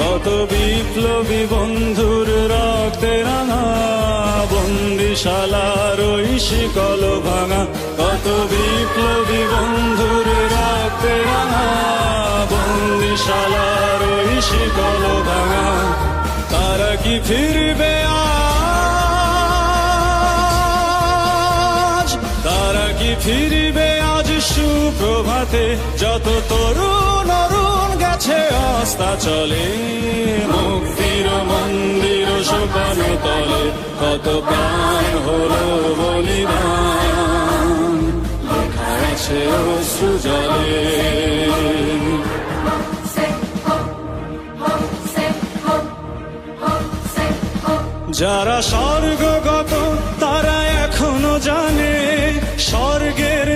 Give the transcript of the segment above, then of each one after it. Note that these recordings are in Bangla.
কত বিপ্লবী বন্ধুর রক্তে রাঙা, বন্দিশালার ওই শিকল ভাঙা, কত বিপ্লবী বন্ধুর রক্তে রাঙা, বন্দিশালার ওই শিকল ভাঙা। তারা কি ফিরবে আজ? তারা কি ফিরবে আজ সুপ্রভাতে? যত তরুণ অস্তা চলে, মুক্তির মন্দির সোপান তলে, কত প্রাণ হলো বলিদান, লেখা আছে অশ্রু যারা স্বর্গগত তারা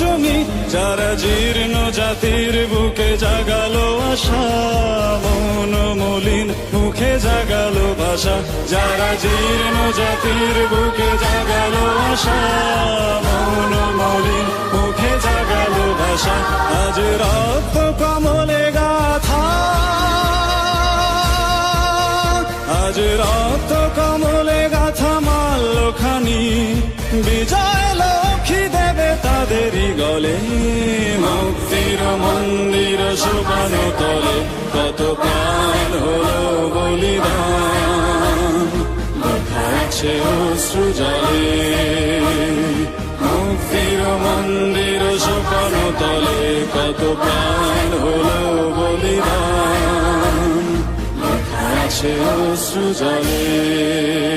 চুমি যারা জীর্ণ জাতির বুকে জাগালো আশা, মন মলিন মুখে জাগালো ভাষা। যারা জীর্ণ জাতির বুকে জাগালো আশা, মন মলিন মুখে জাগালো ভাষা। আজ রক্ত কমলে গাথা। আজ রক্ত কমলে গাথা মাল্য খানি বিজয় গলে মুক্তির মন্দির সোপান তলে কত প্রাণ হলো বলিদান। জলে, মুক্তির মন্দির সোপান তলে কত প্রাণ হলো বলিদান। আছে অশ্রু জলে।